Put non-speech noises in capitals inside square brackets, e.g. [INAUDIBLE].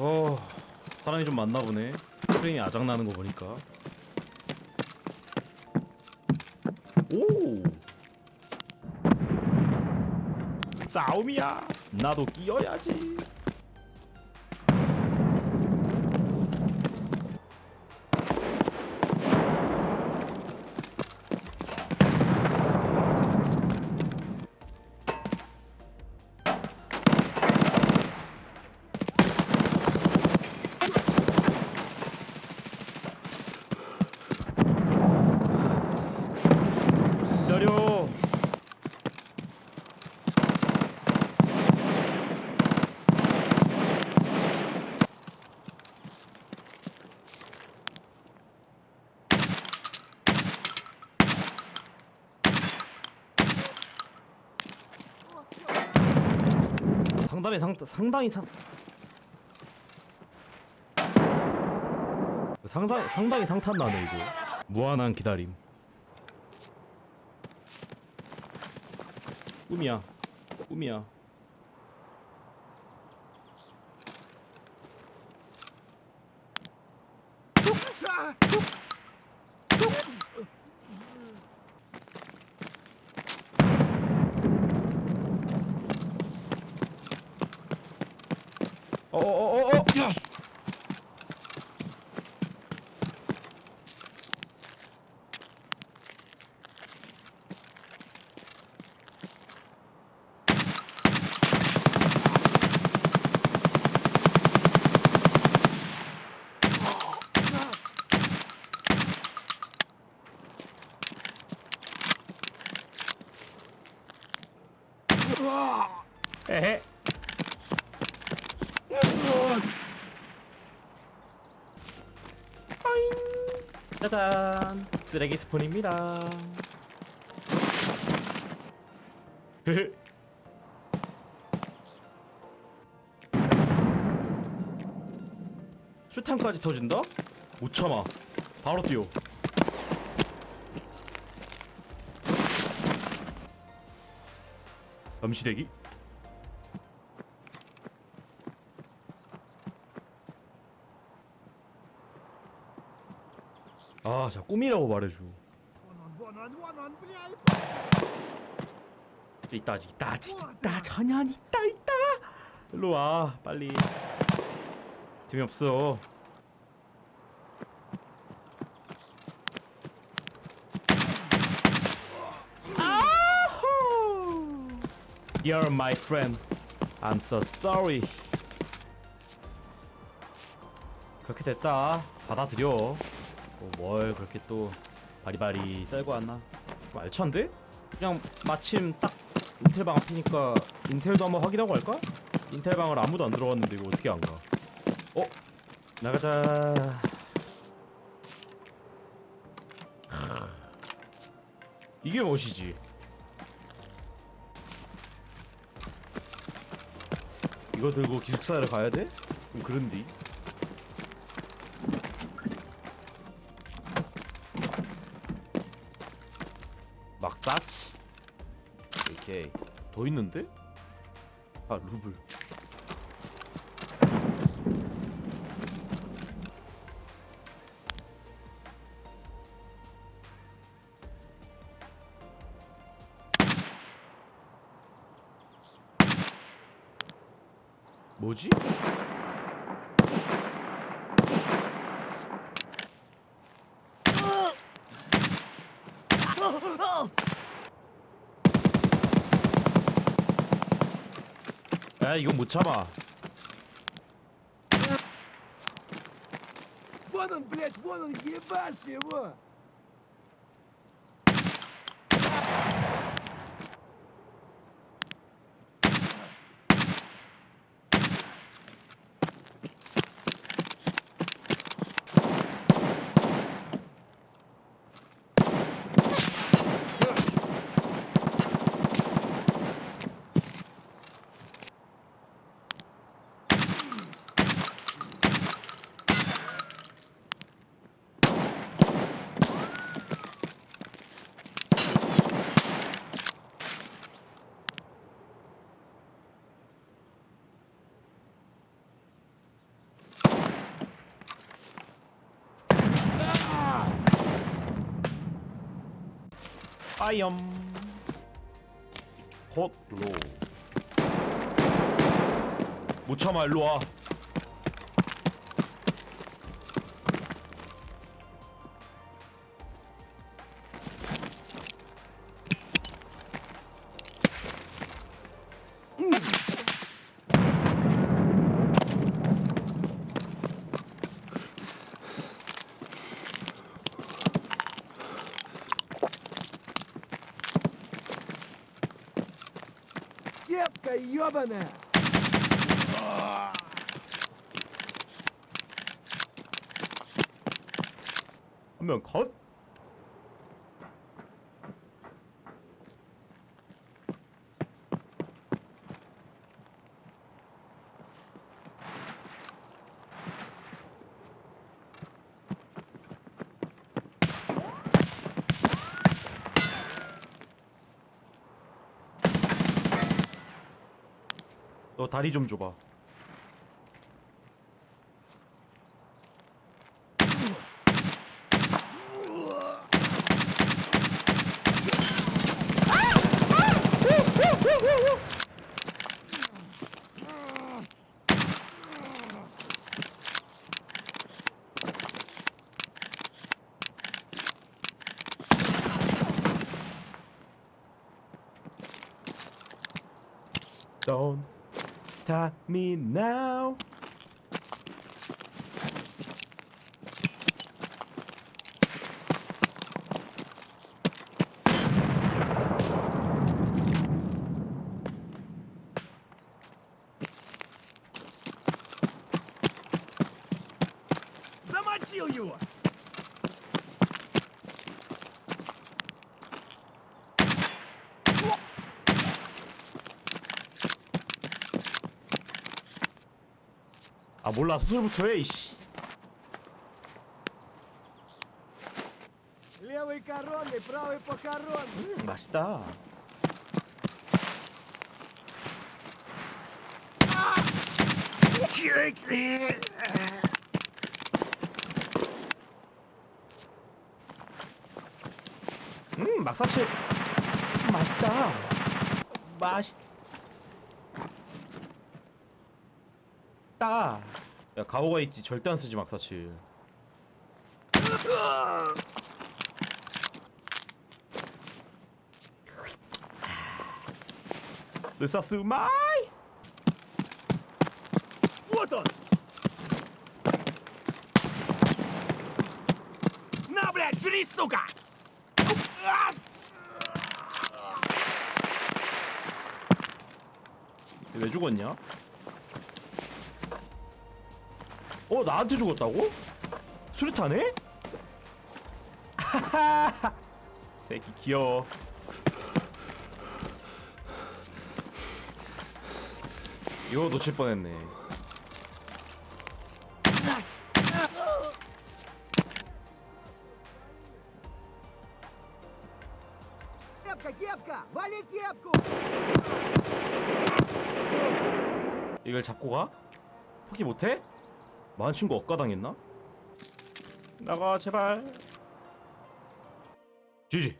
어 사람이 좀 많나 보네. 프레임이 아작나는 거 보니까. 오! 싸움이야. 나도 끼어야지 상당히 상 상당히 상 상상 상당히 상탄 나네 이거. 무한한 기다림. 꿈이야. 꿈이야 어어어어 에헤 어잉. 짜잔 쓰레기 스폰입니다. [LAUGHS] 수탄까지 터진다? 못 참아 바로 뛰어 잠시대기 아, 자 꿈이라고 말해줘. 있다 아직 있다 아직 있다 전혀 있다 있다. 일로 와 빨리. 재미없어. 아후. You're my friend. I'm so sorry. 그렇게 됐다. 받아들여. 뭐뭘 그렇게 또 바리바리 썰고 왔나? 좀 알찬데? 그냥 마침 딱 인텔 방 앞이니까 인텔도 한번 확인하고 갈까? 인텔 방을 아무도 안 들어갔는데 이거 어떻게 안 가? 어? 나가자. 이게 무엇이지? 이거 들고 기숙사를 가야 돼? 좀 그런디. 더 있는데? 아 루블 뭐지? 야 이건 못 참아 Вон он, блядь, вон он, ебашь его! 아이엄 헛로. 못 참아 일로 와 Кепка ебаная! 한 명 컷? 너 다리 좀 줘봐. Stop me now. 아 몰라. 수술부터 해 이씨. 음, 맛있다. 음 막사치 음, 맛있다. 맛있다. 야 가오가 있지 절대 안 쓰지 막사치. 르사스 마이. Вот он! На, блядь, жри, сука! 왜 죽었냐? 어 나한테 죽었다고? 수류탄에? 하하하 새끼 귀여워 이거 놓칠 뻔했네 Кепка, кепка! Вали кепку! 이걸 잡고 가? 포기 못해? 마한 친구 억가당했나? 나가 제발 지지